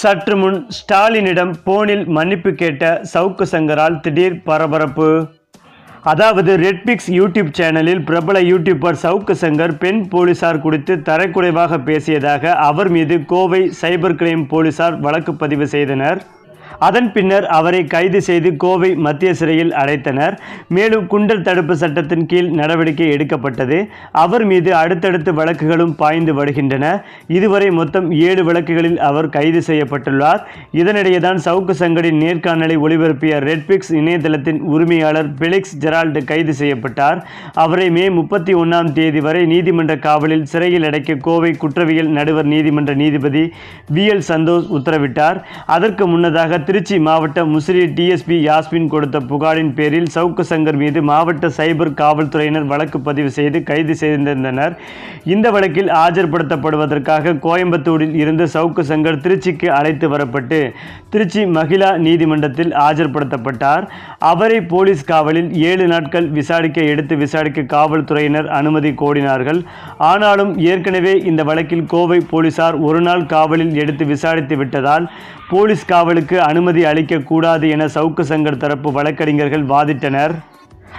சற்று முன் ஸ்டாலினிடம் போனில் மன்னிப்பு கேட்ட சவுக்கு சங்கரால் திடீர் பரபரப்பு. அதாவது ரெட்பிக்ஸ் யூடியூப் சேனலில் பிரபல யூடியூபர் சவுக்கு சங்கர் பெண் போலீசார் குறித்து தரக்குறைவாக பேசியதாக அவர் மீது கோவை சைபர் கிரைம் போலீசார் வழக்கு பதிவு செய்தனர். அதன் பின்னர் அவரை கைது செய்து கோவை மத்திய சிறையில் அடைத்தனர். மேலும் குண்டர் தடுப்பு சட்டத்தின் கீழ் நடவடிக்கை எடுக்கப்பட்டது. அவர் மீது அடுத்தடுத்து வழக்குகளும் பாய்ந்து வருகின்றன. இதுவரை மொத்தம் ஏழு வழக்குகளில் அவர் கைது செய்யப்பட்டுள்ளார். இதனிடையே தான் சவுக்கு சங்கடின் நேர்காணலை ஒளிபரப்பிய ரெட்பிக்ஸ் இணையதளத்தின் உரிமையாளர் பெலிக்ஸ் ஜெரால்டு கைது செய்யப்பட்டார். அவரை மே முப்பத்தி ஒன்றாம் தேதி வரை நீதிமன்ற காவலில் சிறையில் அடைக்க கோவை குற்றவியல் நடுவர் நீதிமன்ற நீதிபதி வி எல் சந்தோஷ் உத்தரவிட்டார். அதற்கு முன்னதாக திருச்சி மாவட்ட முசிறி டிஎஸ்பி யாஸ்மின் கொடுத்த புகாரின் பேரில் சவுக்கு சங்கர் மீது மாவட்ட சைபர் காவல்துறையினர் வழக்கு பதிவு செய்து கைது செய்திருந்தனர். இந்த வழக்கில் ஆஜர்படுத்தப்படுவதற்காக கோயம்புத்தூரில் இருந்து சவுக்கு சங்கர் திருச்சிக்கு அழைத்து வரப்பட்டு திருச்சி மகிழா நீதிமன்றத்தில் ஆஜர்படுத்தப்பட்டார். அவரை போலீஸ் காவலில் ஏழு நாட்கள் விசாரிக்க எடுத்து விசாரிக்க காவல்துறையினர் அனுமதி கோரினார்கள் ஆனாலும் ஏற்கனவே இந்த வழக்கில் கோவை போலீசார் ஒரு நாள் காவலில் எடுத்து விசாரித்து விட்டதால் போலீஸ் காவலுக்கு அனு அனுமதி அளிக்கக்கூடாது என சவுக்கு சங்கர் தரப்பு வழக்கறிஞர்கள் வாதிட்டனர்.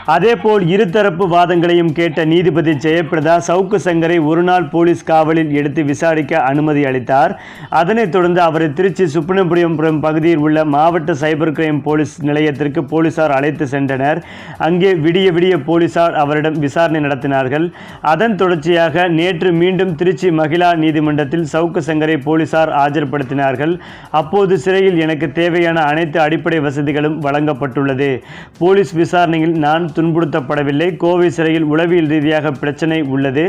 அதேபோல் இருதரப்பு வாதங்களையும் கேட்ட நீதிபதி ஜெயபிரதா சவுக்கு சங்கரை ஒரு நாள் போலீஸ் காவலில் எடுத்து விசாரிக்க அனுமதி அளித்தார். அதனைத் தொடர்ந்து அவரை திருச்சி சுப்பிரமணியபுரம் பகுதியில் உள்ள மாவட்ட சைபர் கிரைம் போலீஸ் நிலையத்திற்கு போலீசார் அழைத்து சென்றனர். அங்கே விடிய விடிய போலீசார் அவரிடம் விசாரணை நடத்தினார்கள். அதன் தொடர்ச்சியாக நேற்று மீண்டும் திருச்சி மகிழா நீதிமன்றத்தில் சவுக்கு சங்கரை போலீசார் ஆஜர்படுத்தினார்கள். அப்போது சிறையில் எனக்கு தேவையான அனைத்து அடிப்படை வசதிகளும் வழங்கப்பட்டுள்ளது. போலீஸ் விசாரணையில் நான் துன்புறுத்தப்படவில்லை. கோவை சிறையில் உளவியல் ரீதியாக பிரச்சனை உள்ளது.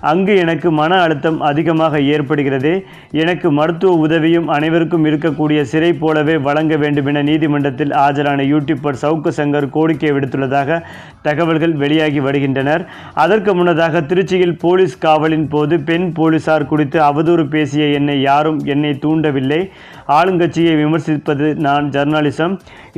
அங்கு எனக்கு மன அழுத்தம் அதிகமாக ஏற்படுகிறது. எனக்கு மருத்துவ உதவியும் அனைவருக்கும் இருக்கக்கூடிய சிறை போலவே வழங்க வேண்டும் என நீதிமன்றத்தில் ஆஜரான யூடியூபர் சவுக்கு சங்கர் கோரிக்கை விடுத்துள்ளதாக தகவல்கள் வெளியாகி வருகின்றனர். அதற்கு முன்னதாக திருச்சியில் போலீஸ் காவலின் போது பெண் போலீசார் குறித்து அவதூறு பேசிய என்னை யாரும் என்னை தூண்டவில்லை. ஆளுங்கட்சியை விமர்சிப்பது நான் ஜர்னலிசம்.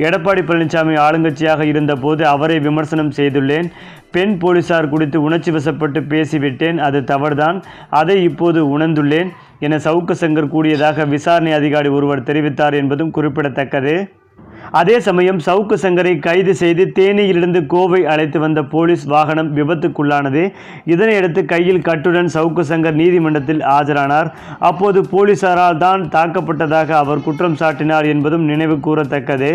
எடப்பாடி பழனிசாமி ஆளுங்கட்சியாக இருந்தபோது அவரை விமர்சனம் செய்துள்ளேன். பெண் போலீசார் குறித்து உணர்ச்சி வசப்பட்டு பேசிவிட்டேன். அது தவறுதான். அதை இப்போது உணர்ந்துள்ளேன் என சவுக்கு சங்கர் கூறியதாக விசாரணை அதிகாரி ஒருவர் தெரிவித்தார் என்பதும் குறிப்பிடத்தக்கது. அதே சமயம் சவுக்கு சங்கரை கைது செய்து தேனியிலிருந்து கோவை அழைத்து வந்த போலீஸ் வாகனம் விபத்துக்குள்ளானது. இதனையடுத்து கையில் கட்டுடன் சவுக்கு சங்கர் நீதிமன்றத்தில் ஆஜரானார். அப்போது போலீசாரால் தான் தாக்கப்பட்டதாக அவர் குற்றம் சாட்டினார் என்பதும் நினைவு கூறத்தக்கது.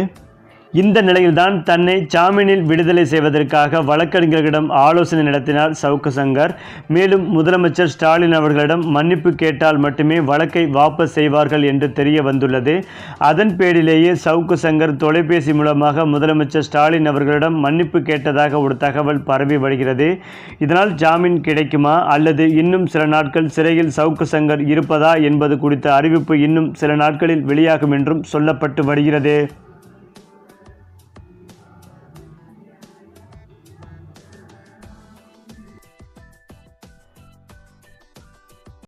இந்த நிலையில்தான் தன்னை ஜாமீனில் விடுதலை செய்வதற்காக வழக்கறிஞர்களிடம் ஆலோசனை நடத்தினார் சவுக்கு சங்கர். மேலும் முதலமைச்சர் ஸ்டாலின் அவர்களிடம் மன்னிப்பு கேட்டால் மட்டுமே வழக்கை வாபஸ் செய்வார்கள் என்று தெரிய வந்துள்ளது. அதன் பேரிலேயே சவுக்கு சங்கர் தொலைபேசி மூலமாக முதலமைச்சர் ஸ்டாலின் அவர்களிடம் மன்னிப்பு கேட்டதாக ஒரு தகவல் பரவி வருகிறது. இதனால் ஜாமீன் கிடைக்குமா? அல்லது இன்னும் சில நாட்கள் சிறையில் சவுக்கு சங்கர் இருப்பதா? என்பது குறித்த அறிவிப்பு இன்னும் சில நாட்களில் வெளியாகும் என்றும் சொல்லப்பட்டு வருகிறது.